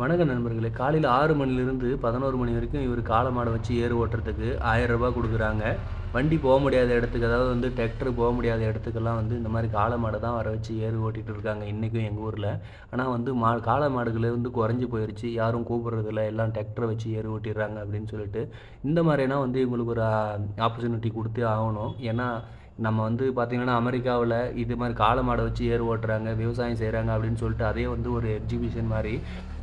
வணக்கம் நண்பர்களே காலையில் ஆறு மணிலேருந்து பதினோரு மணி வரைக்கும் இவர் காளை மாடை வச்சு ஏறு ஓட்டுறதுக்கு ஆயிரம் ரூபாய் கொடுக்குறாங்க. வண்டி போக முடியாத இடத்துக்கு அதாவது வந்து டிராக்டர் போக முடியாத இடத்துக்கெல்லாம் வந்து இந்த மாதிரி காளை மாடை தான் வர வச்சு ஏறு ஓட்டிகிட்டு இருக்காங்க இன்றைக்கும் எங்கள் ஊரில். ஆனால் வந்து மா காளை மாடுகளே வந்து குறைஞ்சி போயிடுச்சு யாரும் கூப்பிட்றதில்ல. எல்லாம் டிராக்டரை வச்சு ஏறு ஓட்டிடுறாங்க அப்படின்னு சொல்லிட்டு இந்த மாதிரினா வந்து இவங்களுக்கு ஒரு ஆப்பர்ச்சுனிட்டி கொடுத்தே ஆகணும். ஏன்னா நம்ம வந்து பார்த்திங்கன்னா அமெரிக்காவில் இது மாதிரி காளை மாடை வச்சு ஏறு ஓட்டுறாங்க விவசாயம் செய்கிறாங்க அப்படின்னு சொல்லிட்டு அதே வந்து ஒரு எக்ஸிபிஷன் மாதிரி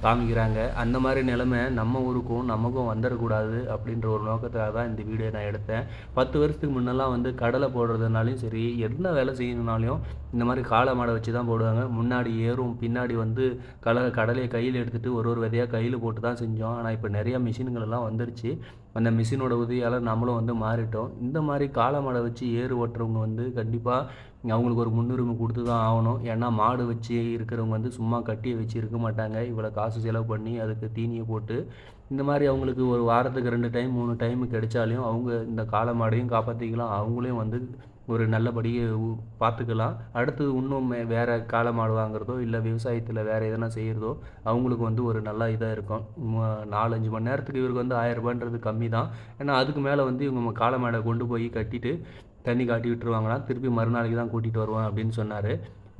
காமிக்கிறாங்க. அந்த மாதிரி நிலமை நம்ம ஊருக்கும் நமக்கும் வந்துடக்கூடாது அப்படின்ற ஒரு நோக்கத்துக்காக தான் இந்த வீடியோ நான் எடுத்தேன். பத்து வருஷத்துக்கு முன்னெல்லாம் வந்து கடலை போடுறதுனாலையும் சரி என்ன வேலை செய்யணுனாலையும் இந்த மாதிரி காளை மாடை வச்சு தான் போடுவாங்க. முன்னாடி ஏறும் பின்னாடி வந்து கல கடலையை கையில் எடுத்துகிட்டு ஒரு ஒரு விதையாக கையில் போட்டு தான் செஞ்சோம். ஆனால் இப்போ நிறையா மிஷின்கள் எல்லாம் வந்துருச்சு. அந்த மிஷினோட உதவியால் நம்மளும் வந்து மாறிட்டோம். இந்த மாதிரி காளை மாடை வச்சு ஏறு ஓட்டுறவங்க வந்து கண்டிப்பாக அவங்களுக்கு ஒரு முன்னுரிமை கொடுத்து தான் ஆகணும். ஏன்னா மாடு வச்சு இருக்கிறவங்க வந்து சும்மா கட்டியை வச்சு இருக்க மாட்டாங்க. இவ்வளோ காசு செலவு பண்ணி அதுக்கு தீனியை போட்டு இந்த மாதிரி அவங்களுக்கு ஒரு வாரத்துக்கு ரெண்டு டைம் மூணு டைம் கிடைச்சாலையும் அவங்க இந்த காளை மாடையும் காப்பாற்றிக்கலாம் அவங்களையும் வந்து ஒரு நல்லபடியாக பார்த்துக்கலாம் அடுத்தது இன்னும் வேறு காளை மாடு வாங்குறதோ இல்லை விவசாயத்தில் வேறு எதனா செய்கிறதோ அவங்களுக்கு வந்து ஒரு நல்ல இதாக இருக்கும். நாலஞ்சு மணி நேரத்துக்கு இவருக்கு வந்து ஆயிரரூபான்றது கம்மி தான் ஏன்னா அதுக்கு மேலே வந்து இவங்க காளை மாடை கொண்டு போய் கட்டிட்டு தண்ணி காட்டி விட்டுருவாங்களாம். திருப்பி மறுநாளைக்கு தான் கூட்டிகிட்டு வருவான் அப்படின்னு சொன்னார்.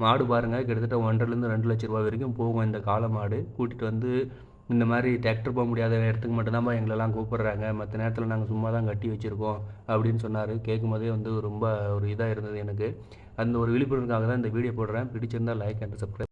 மாடு பாருங்கள் கிட்டத்தட்ட ஒன்றரைலேருந்து ரெண்டு லட்ச ரூபா வரைக்கும் போகும் இந்த காளை மாடு. கூட்டிகிட்டு வந்து இந்த மாதிரி டிராக்டர் போக முடியாத இடத்துக்கு மட்டும்தான்ப்பா எங்களெல்லாம் கூப்பிட்றாங்க. மற்ற நேரத்தில் நாங்கள் சும்மா தான் கட்டி வச்சுருக்கோம் அப்படின்னு சொன்னார். கேட்கும் போதே வந்து ரொம்ப ஒரு இதாக இருந்தது எனக்கு. அந்த ஒரு விழிப்புணர்வுக்காக தான் இந்த வீடியோ போடுறேன். பிடிச்சிருந்தால் லைக் அண்ட் சப்ஸ்கிரைப்